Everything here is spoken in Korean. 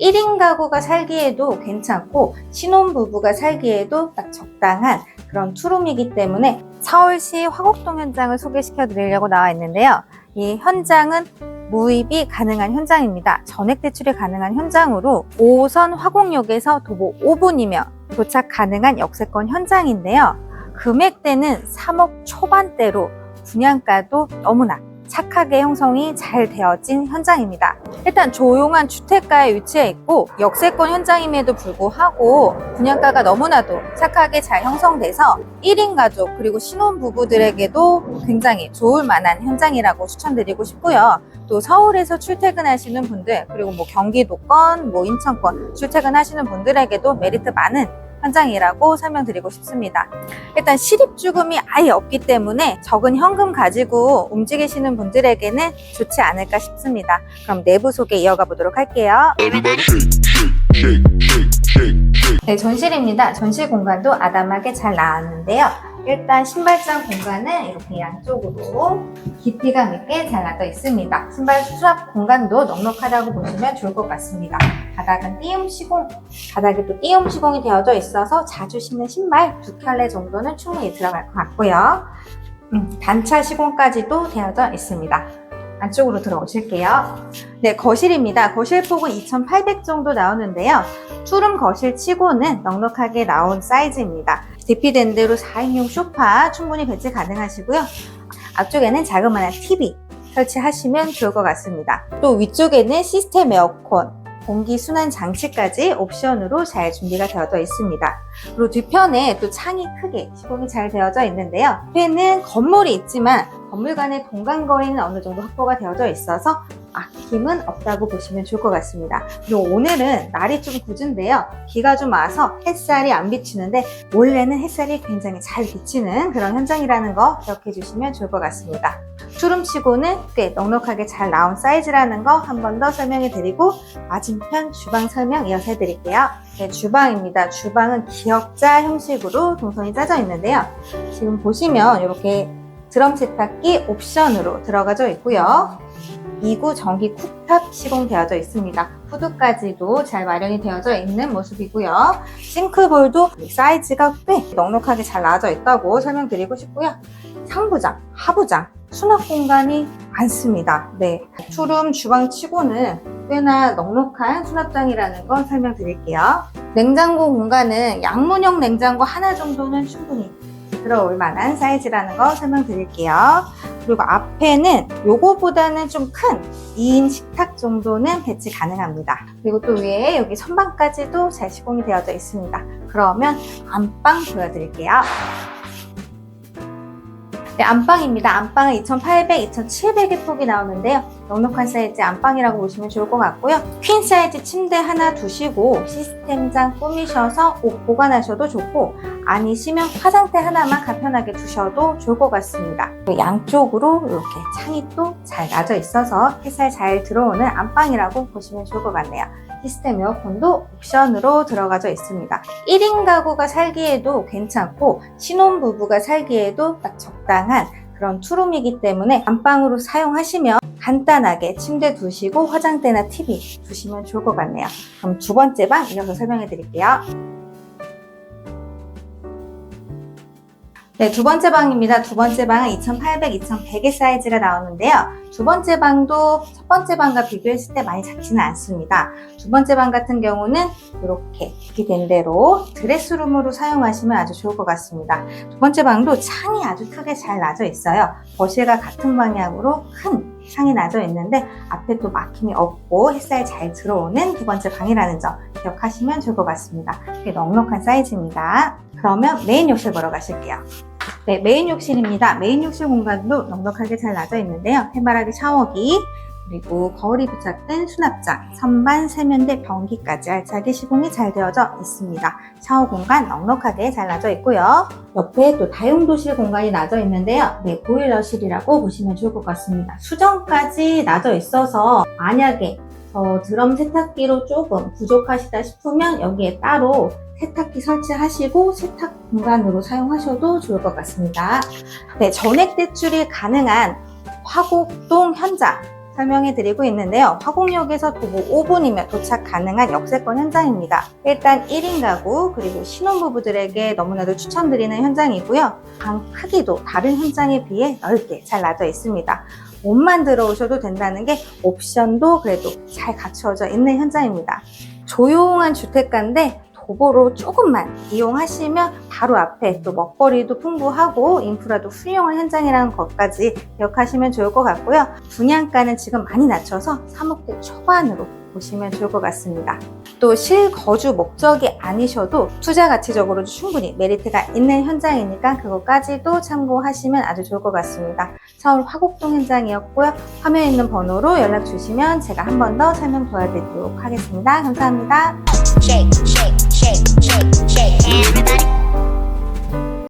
1인 가구가 살기에도 괜찮고 신혼부부가 살기에도 딱 적당한 그런 투룸이기 때문에 서울시 화곡동 현장을 소개시켜 드리려고 나와 있는데요. 이 현장은 무입이 가능한 현장입니다. 전액 대출이 가능한 현장으로 5호선 화곡역에서 도보 5분이면 도착 가능한 역세권 현장인데요. 금액대는 3억 초반대로 분양가도 너무나 착하게 형성이 잘 되어진 현장입니다. 일단 조용한 주택가에 위치해 있고 역세권 현장임에도 불구하고 분양가가 너무나도 착하게 잘 형성돼서 1인 가족 그리고 신혼 부부들에게도 굉장히 좋을 만한 현장이라고 추천드리고 싶고요. 또 서울에서 출퇴근하시는 분들 그리고 뭐 경기도권, 뭐 인천권 출퇴근하시는 분들에게도 메리트 많은 현장이라고 설명드리고 싶습니다. 일단 실입주금이 아예 없기 때문에 적은 현금 가지고 움직이시는 분들에게는 좋지 않을까 싶습니다. 그럼 내부 소개 이어가 보도록 할게요. 네, 전실입니다. 전실 공간도 아담하게 잘 나왔는데요. 일단 신발장 공간은 이렇게 양쪽으로 깊이감 있게 잘 놔져 있습니다. 신발 수납 공간도 넉넉하다고 보시면 좋을 것 같습니다. 바닥은 띄움 시공, 바닥에 또 띄움 시공이 되어져 있어서 자주 신는 신발 두 켤레 정도는 충분히 들어갈 것 같고요. 음, 단차 시공까지도 되어져 있습니다. 안쪽으로 들어오실게요. 네, 거실입니다. 거실 폭은 2,800 정도 나오는데요. 투룸 거실 치고는 넉넉하게 나온 사이즈입니다. 대피된 대로 4인용 소파 충분히 배치 가능하시고요. 앞쪽에는 자그마한 TV 설치하시면 좋을 것 같습니다. 또 위쪽에는 시스템 에어컨, 공기 순환 장치까지 옵션으로 잘 준비가 되어져 있습니다. 그리고 뒤편에 또 창이 크게 시공이 잘 되어져 있는데요. 앞에는 건물이 있지만 건물 간의 동간 거리는 어느 정도 확보가 되어져 있어서 아낌은 없다고 보시면 좋을 것 같습니다. 그리고 오늘은 날이 좀 굳은데요. 비가 좀 와서 햇살이 안 비치는데 원래는 햇살이 굉장히 잘 비치는 그런 현장이라는 거 기억해 주시면 좋을 것 같습니다. 투룸치고는 꽤 넉넉하게 잘 나온 사이즈라는 거 한 번 더 설명해 드리고 맞은편 주방 설명 이어서 해드릴게요. 네, 주방입니다. 주방은 기역자 형식으로 동선이 짜져 있는데요. 지금 보시면 이렇게 드럼 세탁기 옵션으로 들어가져 있고요. 2구 전기 쿡탑 시공되어져 있습니다. 후드까지도 잘 마련이 되어져 있는 모습이고요. 싱크볼도 사이즈가 꽤 넉넉하게 잘 나와져 있다고 설명드리고 싶고요. 상부장, 하부장, 수납 공간이 많습니다. 네. 투룸 주방 치고는 꽤나 넉넉한 수납장이라는 건 설명드릴게요. 냉장고 공간은 양문형 냉장고 하나 정도는 충분히 들어올 만한 사이즈라는 거 설명드릴게요. 그리고 앞에는 요거보다는 좀 큰 2인 식탁 정도는 배치 가능합니다. 그리고 또 위에 여기 선반까지도 잘 시공이 되어져 있습니다. 그러면 안방 보여드릴게요. 네, 안방입니다. 안방은 2,800, 2,700의 폭이 나오는데요. 넉넉한 사이즈 안방이라고 보시면 좋을 것 같고요. 퀸 사이즈 침대 하나 두시고 시스템장 꾸미셔서 옷 보관하셔도 좋고 아니시면 화장대 하나만 간편하게 두셔도 좋을 것 같습니다. 또 양쪽으로 이렇게 창이 또잘 나져 있어서 햇살 잘 들어오는 안방이라고 보시면 좋을 것 같네요. 시스템 에어컨도 옵션으로 들어가져 있습니다. 1인 가구가 살기에도 괜찮고 신혼부부가 살기에도 딱 적당한 그런 투룸이기 때문에 안방으로 사용하시면 간단하게 침대 두시고 화장대나 TV 두시면 좋을 것 같네요. 그럼 두 번째 방 이어서 설명해 드릴게요. 네, 두 번째 방입니다. 두 번째 방은 2,800, 2,100의 사이즈가 나오는데요. 두 번째 방도 첫 번째 방과 비교했을 때 많이 작지는 않습니다. 두 번째 방 같은 경우는 이렇게 이렇게 된 대로 드레스룸으로 사용하시면 아주 좋을 것 같습니다. 두 번째 방도 창이 아주 크게 잘 나져 있어요. 거실과 같은 방향으로 큰 창이 나져 있는데 앞에 또 막힘이 없고 햇살 잘 들어오는 두 번째 방이라는 점 기억하시면 좋을 것 같습니다. 꽤 넉넉한 사이즈입니다. 그러면 메인 욕실 보러 가실게요. 네, 메인 욕실입니다. 메인 욕실 공간도 넉넉하게 잘 나져 있는데요. 해바라기 샤워기, 그리고 거울이 부착된 수납장, 선반, 세면대, 변기까지 알차게 시공이 잘 되어져 있습니다. 샤워 공간 넉넉하게 잘 나져 있고요. 옆에 또 다용도실 공간이 나져 있는데요. 네, 보일러실이라고 보시면 좋을 것 같습니다. 수정까지 나져 있어서 만약에 어, 드럼 세탁기로 조금 부족하시다 싶으면 여기에 따로 세탁기 설치하시고 세탁 공간으로 사용하셔도 좋을 것 같습니다. 네, 전액 대출이 가능한 화곡동 현장 설명해 드리고 있는데요. 화곡역에서 도보 5분이면 도착 가능한 역세권 현장입니다. 일단 1인 가구 그리고 신혼부부들에게 너무나도 추천드리는 현장이고요. 방 크기도 다른 현장에 비해 넓게 잘 놔져 있습니다. 옷만 들어오셔도 된다는 게 옵션도 그래도 잘 갖춰져 있는 현장입니다. 조용한 주택가인데 도보로 조금만 이용하시면 바로 앞에 또 먹거리도 풍부하고 인프라도 훌륭한 현장이라는 것까지 기억하시면 좋을 것 같고요. 분양가는 지금 많이 낮춰서 3억대 초반으로 보시면 좋을 것 같습니다. 또 실거주 목적이 아니셔도 투자 가치적으로 충분히 메리트가 있는 현장이니까 그것까지도 참고하시면 아주 좋을 것 같습니다. 서울 화곡동 현장이었고요. 화면에 있는 번호로 연락 주시면 제가 한 번 더 설명 도와드리도록 하겠습니다. 감사합니다. shake, shake, shake, shake, shake. Everybody,